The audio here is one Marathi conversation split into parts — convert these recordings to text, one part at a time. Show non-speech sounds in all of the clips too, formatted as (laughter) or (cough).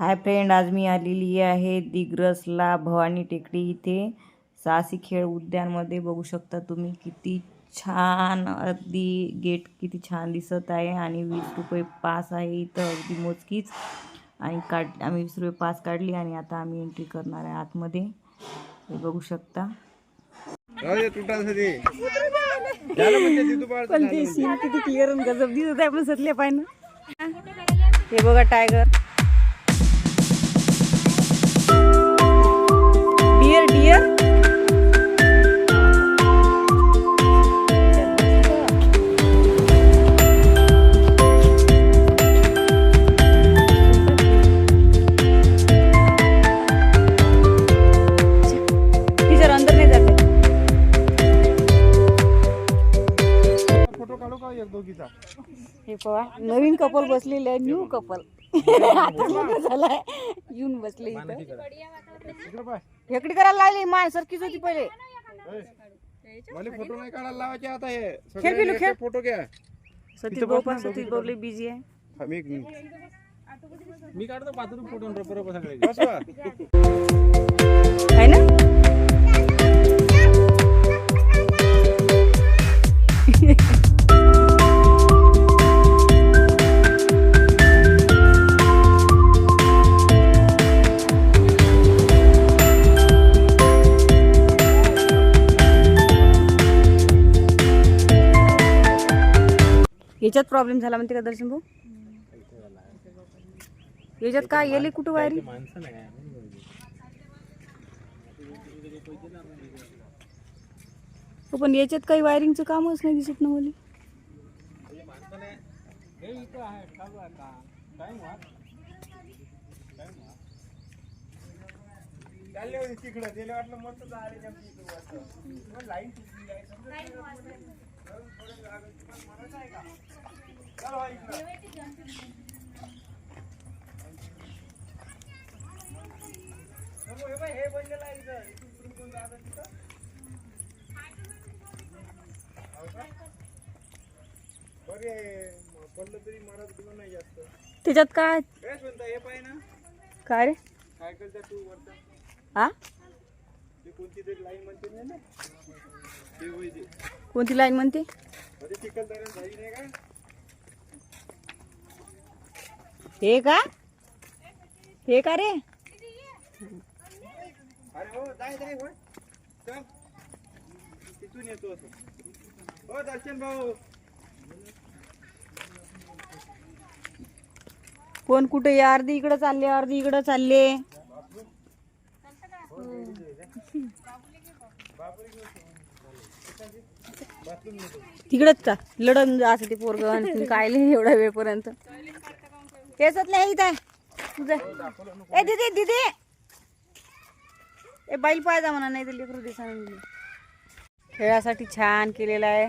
हाय फ्रेंड आज मी आलेली आहे दिग्रसला भवानी टेकडी इथे. साहसी खेळ उद्यानमध्ये बघू शकता तुम्ही किती छान अगदी गेट किती छान दिसत आहे आणि वीस रुपये पास आहे इथं अगदी मोजकीच. आणि काढ आम्ही वीस रुपये पास काढली आणि आता आम्ही एंट्री करणार आहे आतमध्ये. हे बघू शकता. म्हणजे ते दुपारचं पण ते सीन किती क्लिअर आणि गजब दिसत आहे आपण सतले पाहिजे हे बघा टायगर डिअर डिअर टीचर अंदर नाही जाते। फोटो काढू का एक दोघीचा हे पहा नवीन कपल बसलेले आहे न्यू कपल आता लग्न झालाय. येऊन बसले इथं. इकडे पाय. हेकडी करायला लागली माय सरकीच होती पहिले. मला फोटो नाही काढायला लावायचे आता हे. खेळ पिलू, खेळ. फोटो घ्या. सतीश भाऊ पण सतीश भाऊ बिझी आहे. मिनिट. मी काढतो पात्र फोटो बरोबर सगळे आहे ना? याच्यात प्रॉब्लेम झाला म्हणते का दर्शन भाऊ? याच्यात काय येले कुठं वायरी हो पण याच्यात काही वायरिंगचं कामच नाही दिसत ना मला होते तिकडं. हे हे बनलेलं आहे? हो? बरे पडलं तरी नाही जास्त त्याच्यात काय काय म्हणता हे पाय ना काय रे काय करता तू वरतं हा ते कोणती तरी लाईन म्हणते ना कोणती लाईन म्हणते? हे का? हे का रे? तिथून येतो हो दर्शन भाऊ कोण कुठे अर्धी इकडं चालले अर्धी इकडं चालले. तिकडच का लढन असं ते पोरग आणखी काय लय एवढा वेळपर्यंत. केसत नाही इथं तुझं. ए दिदी दिदी. ए बाईल पाहिजे म्हणा नाही तर लेकरू दिसा खेळासाठी छान केलेला आहे.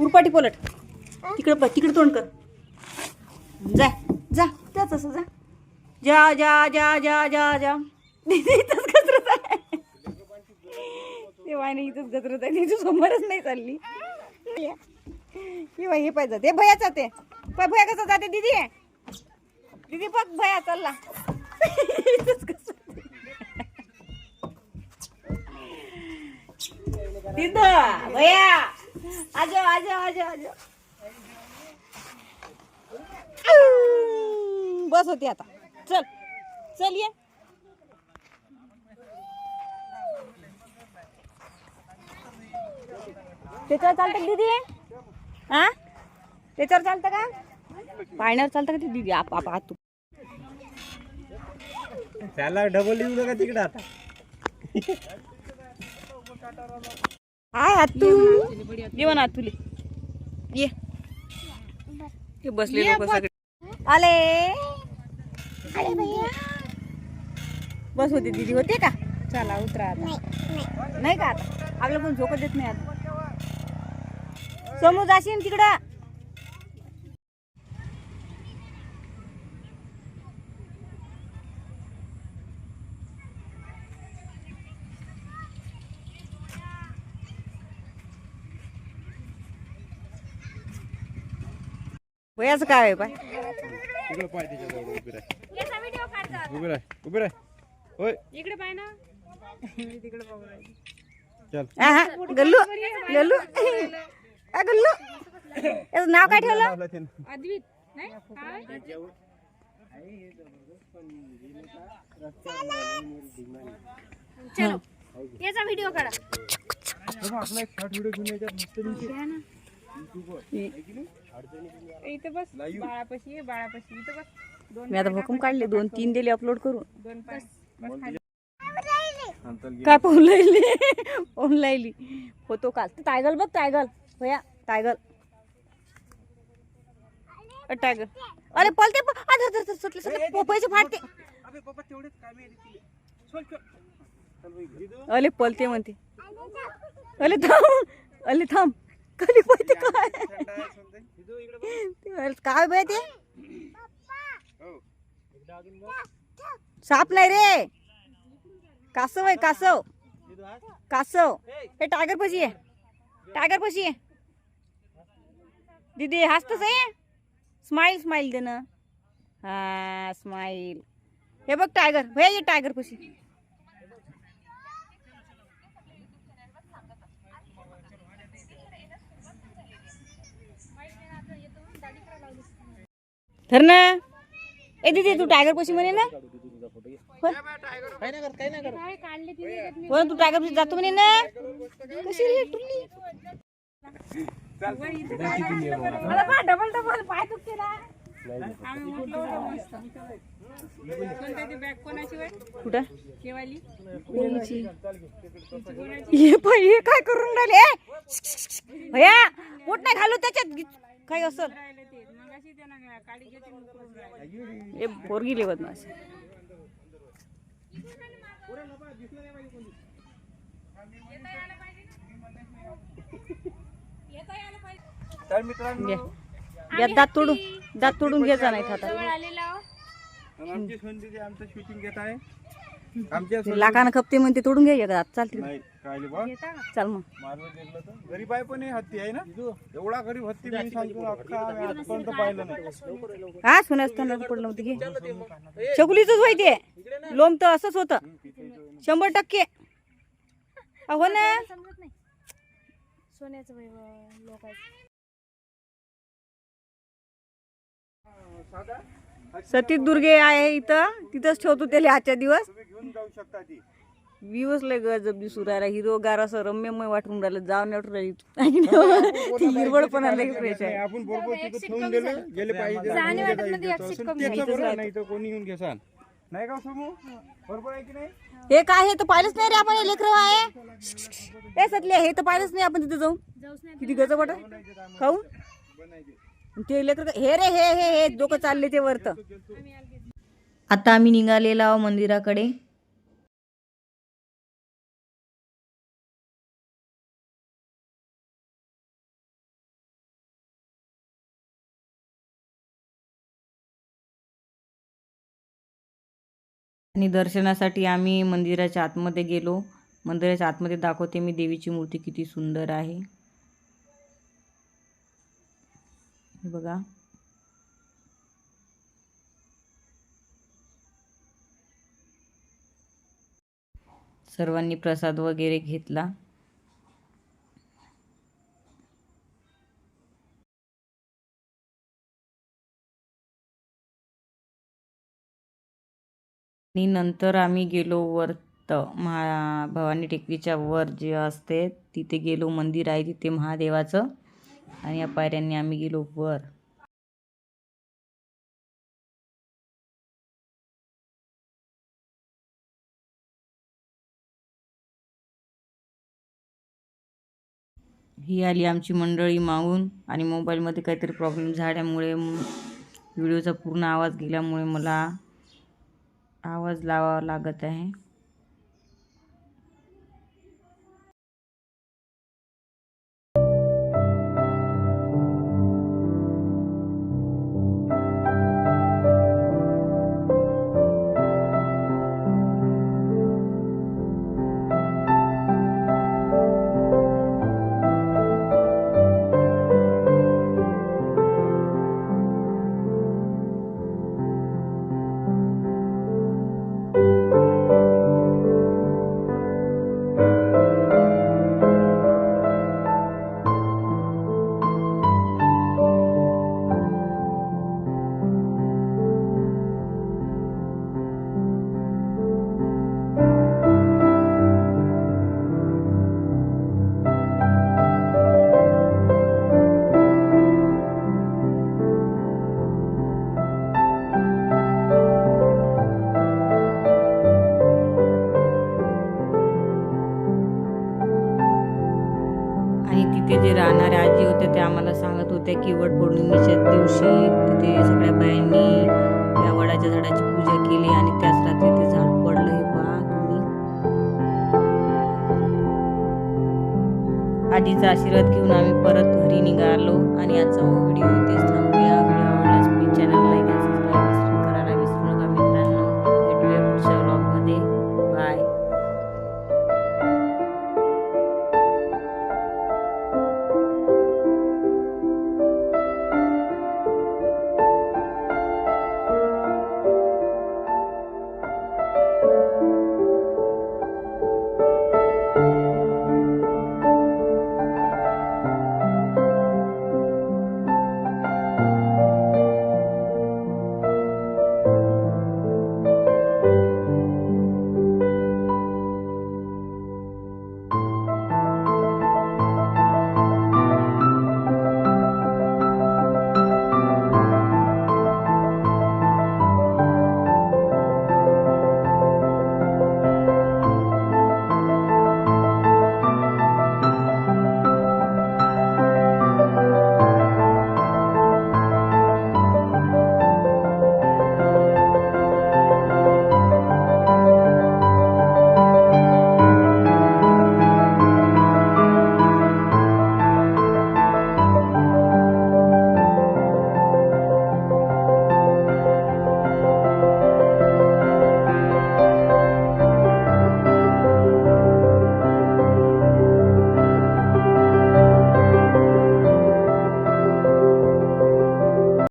उरपाटी पोलट. तिकडं प तिकडं तोंड कर. जा. जा जा तसं जा. जा जा जा जा जा जा. (laughs) इथंच गजरत आहे. ते नाही इथंच गजरत आहे. तिची समोरच नाही चालली. किंवा हे पाहिजे ते भया जाते. पाय भया कसं जाते? दीदी दीदी बघ भया चालला. इथंच गजरत भया. आजो आजो आजो आजो. बस होती आता. चल चल ये. त्याच्यावर चालतं का दीदी? हा त्याच्यावर चालतं का? पाण्यावर चालतं का ते दीदी? आप आप आत तू. त्याला डबल येऊ नका तिकडे आता. हाय आतू जेवण आतुले ये. हे बसले लोक सगळे. आले. बस होते दीदी होते का? चला उतरा नाही का आता? आपलं पण झोकत देत नाही आता? समोर जाशील तिकडं? वयाचं काय आहे पाय तिकडे पाय त्याच्याजवळ उभी राह. उभी राह उभी राह. होय. इकडे पाय ना. मी तिकडे बघू. चल. गल्लू गल्लू. गल्लू. याचं नाव काय ठेवलं. अद्वित नाही? चलो याचा व्हिडिओ काढा. आपला एक शॉर्ट व्हिडिओ घेऊन याच्यात मस्त दिसते. इथं बस बाळापाशी ये, बाळापाशी इथं बस. दोन मी आता भूकंप काढले दोन तीन दिले अपलोड करून. दोन बस. खाली. काय पाहून राहिली पाहून राहिली फोटो काल. ते टायगल बघ टायगल. भया टायगल. अ, टायगर अरे पलते प- आ, धर, धर, धर, सुटले सुटले. पोपईचे फाटते. अबे बाबा तेवढेच कामे आली तिले. चल, चल. चल बाई, घे. अले पलते म्हणते. अले थांब. अले थांब. कधी पळते काय? काय बाय ते? हो. साप नाही रे. कासव आहे कासव. कासव. हे. टायगर पशी आहे. टायगर पशी आहे. दीदी हसतच आहे? स्माइल स्माइल दे ना. हा स्माइल हे बघ टायगर. भैया ये टायगर पशी. धर ना. ए दीदी तू टायगर पशी म्हणे ना? काय हो तू टायगर पशी जातो म्हणे ना? कशी रे टुल्ली? मला पहा, डबल डबल पाय दुखते ना. आम्ही म्हटलं होतं मस्त कोणत्या ती बॅग कोणाची? बाय कुठं केवाली हे पाय हे काय करून राहिले भैया पोट नाही घालू त्याच्यात. काही असं. राहिले ते हे पोरगी लेवत माझी तर मित्रांनो या दात तोडून दात तोडून घ्यायचा नाही आता आलेला हो. आमची आमचं शूटिंग घेत आहे. आमच्या खपते म्हणते तोडून घ्या चालते नाही काय बा. घेता का? चाल मग. मारलं गेलं तर. गरीब आहे पण हे हत्ती आहे ना. एवढा गरीब हत्ती मी सांगतो अख्खा आम्ही आजपर्यंत पाहिलं नाही. हा सोन्याच तोंडात पडलं होतं घे चकुलीच ते. लोम तर असंच होतं. शंभर टक्के. हा, हो ना समजत नाही. सोन्याचं वैभव लोकांचं. सतीश दुर्गे आहे इथं. तिथंच ठेवतो त्याला आजच्या दिवस. तुम्ही घेऊन जाऊ शकता ती. दिवस लय गजब दिसू राहिला. हिरोगार असं रम्यमय वाटून राहिलं. जाऊन वाटून राहिली. ती हिरवळ पण आलं फ्रेश आहे. आपण बरोबर तिथं ठेवून दिलं गेले पाहिजे. जाणे वाटत मध्ये एक सीट कमी त्याचं बरं नाही तर कोणी येऊन घेसान. नाही का समू? बरोबर आहे की नाही? हे काय हे तर पाहिलंच नाही रे आपण हे लेकरं आहे. हे सतले हे तर पाहिलंच नाही आपण तिथे जाऊन. जाऊच नाही किती गजब वाटत खाऊन ते लेकर हे रे हे हे हे डोकं चालले ते वरत. आता आम्ही निघालेलो आहो मंदिराकडे. आणि दर्शनासाठी आम्ही मंदिराच्या आतमध्ये गेलो. मंदिराच्या आतमध्ये दाखवते मी देवीची मूर्ती किती सुंदर आहे. हे बघा. सर्वांनी प्रसाद वगैरे घेतला. आणि नंतर आम्ही गेलो वरत. महा भवानी टेकडीच्या वर जे असते तिथे गेलो मंदिर आहे तिथे महादेवाचं. आणि या पायऱ्यांनी आम्ही गेलो वर. ही आली आमची मंडळी मागून आणि मोबाईलमध्ये काहीतरी प्रॉब्लेम झाल्यामुळे व्हिडिओचा पूर्ण आवाज गेल्यामुळे मला आवाज लावावा लागत आहे. तिथे आजी होते ते आम्हाला सांगत होत्या की वट पौर्णिमेच्या दिवशी तिथे सगळ्या बायांनी या वडाच्या झाडाची पूजा केली आणि त्याच रात्री ते झाड पडलं. हे पहा तुम्ही. आजीचा आशीर्वाद घेऊन आम्ही परत घरी निघालो आणि आजचा व्हिडिओ इथेच थांबूया. व्हिडिओ आवडल्यास प्लीज चॅनलला